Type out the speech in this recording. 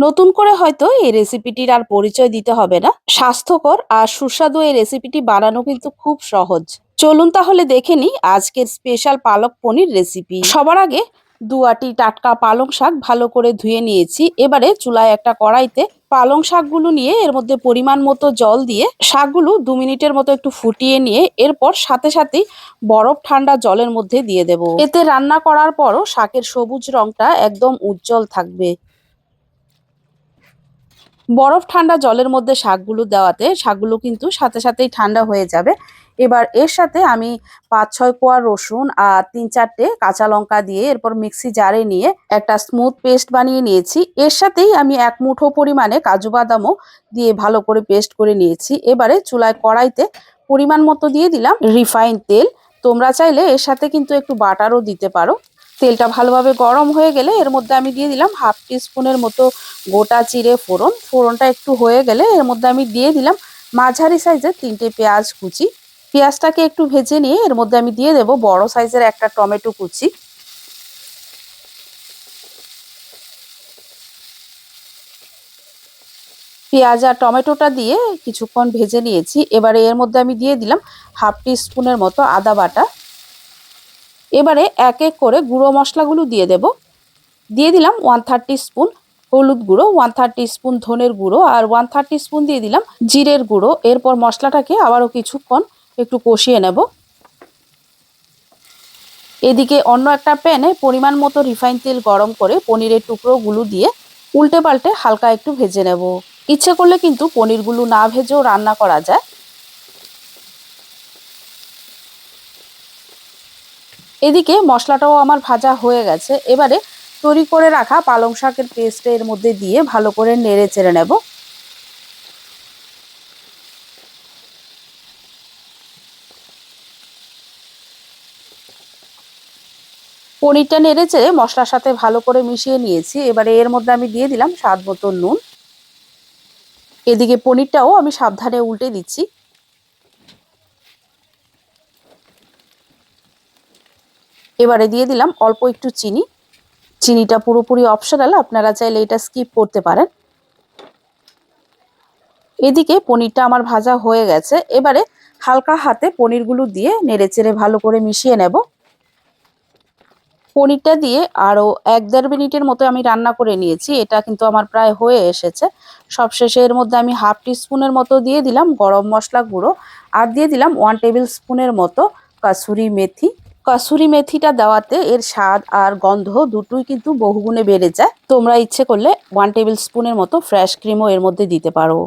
নতুন করে হয়তো এই রেসিপিটির আর পরিচয় দিতে হবে না। স্বাস্থ্যকর আর সুস্বাদু এই রেসিপিটি বানানো কিন্তু খুব সহজ। চলুন তাহলে দেখে নিই আজকের স্পেশাল পালক পনির রেসিপি সবার আগে দুয়াটি টাটকা পালং শাক ভালো করে ধুয়ে নিয়েছি। এবারে চুলায় একটা কড়াইতে পালং শাকগুলো নিয়ে এর মধ্যে পরিমাণ মতো জল দিয়ে শাকগুলো দু মিনিটের মতো একটু ফুটিয়ে নিয়ে এরপর সাথে সাথেই বরফ ঠান্ডা জলের মধ্যে দিয়ে দেব। এতে রান্না করার পরও শাকের সবুজ রংটা একদম উজ্জ্বল থাকবে। বরফ ঠান্ডা জলের মধ্যে শাকগুলো দেওয়াতে, শাকগুলো কিন্তু সাথে সাথেই ঠান্ডা হয়ে যাবে। এবার এর সাথে আমি পাঁচ, ছয় কোয়া রসুন আর তিন, চারটে কাঁচা লঙ্কা দিয়ে এরপর মিক্সি জারে নিয়ে একটা স্মুথ পেস্ট বানিয়ে নিয়েছি। এর সাথেই আমি এক মুঠো পরিমাণে কাজু বাদামও দিয়ে ভালো করে পেস্ট করে নিয়েছি। এবারে চুলায় কড়াইতে পরিমাণ মতো দিয়ে দিলাম রিফাইন তেল। তোমরা চাইলে এর সাথে কিন্তু একটু বাটারও দিতে পারো। তেলটা ভালোভাবে গরম হয়ে গেলে এর মধ্যে আমি দিয়ে দিলাম হাফ স্পুনের মতো গোটা চিড়ে ফোড়ন। ফোড়নটা একটু হয়ে গেলে এর মধ্যে আমি দিয়ে দিলাম মাঝারি সাইজের তিনটে পেঁয়াজ কুচি। পেঁয়াজটাকে একটু ভেজে নিয়ে এর মধ্যে আমি দিয়ে দেব বড় সাইজের একটা টমেটো কুচি। পেঁয়াজ আর টমেটোটা দিয়ে কিছুক্ষণ ভেজে নিয়েছি। এবারে এর মধ্যে আমি দিয়ে দিলাম হাফ টি স্পুনের মতো আদা বাটা। এবারে এক এক করে গুঁড়ো মশলাগুলো দিয়ে দেব। দিয়ে দিলাম ওয়ান থার্টি স্পুন হলুদ গুঁড়ো ওয়ান থার্টি স্পুন ধনের গুঁড়ো আর ওয়ান থার্টি স্পুন দিয়ে দিলাম জিরের গুঁড়ো। এরপর মশলাটাকে আবারও কিছুক্ষণ একটু কষিয়ে নেব। এদিকে অন্য একটা প্যানে পরিমাণ মতো রিফাইন তেল গরম করে পনিরের টুকরোগুলো দিয়ে উল্টে পাল্টে হালকা একটু ভেজে নেব। ইচ্ছে করলে কিন্তু পনিরগুলো না ভেজেও রান্না করা যায়। এদিকে মশলাটাও আমার ভাজা হয়ে গেছে। এবারে তৈরি করে রাখা পালং শাকের পেস্টটা এর মধ্যে দিয়ে ভালো করে নেড়ে চেড়ে নেব। পনিরটা নেড়ে চেড়ে মশলার সাথে ভালো করে মিশিয়ে নিয়েছি। এবারে এর মধ্যে আমি দিয়ে দিলাম স্বাদ মতো নুন। এদিকে পনিরটাও আমি সাবধানে উল্টে দিচ্ছি। এবারে দিয়ে দিলাম অল্প একটু চিনি। চিনিটা পুরোপুরি অপশনাল আপনারা চাইলে এটা স্কিপ করতে পারেন। এদিকে পনিরটা আমার ভাজা হয়ে গেছে। এবারে হালকা হাতে পনিরগুলো দিয়ে নেড়েচেড়ে ভালো করে মিশিয়ে নেব। পনিরটা দিয়ে আরও এক দেড় মিনিটের মতো আমি রান্না করে নিয়েছি। এটা কিন্তু আমার প্রায় হয়ে এসেছে। সবশেষে এর মধ্যে আমি হাফ স্পুনের মতো দিয়ে দিলাম গরম মশলা গুঁড়ো। আর দিয়ে দিলাম ওয়ান টেবিল স্পুনের মতো কাসুরি মেথি। কাসুরি মেথিটা দেওয়াতে এর স্বাদ আর গন্ধ দুটোই কিন্তু বহুগুণে বেড়ে যায়। তোমরা ইচ্ছে করলে ওয়ান টেবিল স্পুনের মতো ফ্রেশ ক্রিমও এর মধ্যে দিতে পারো।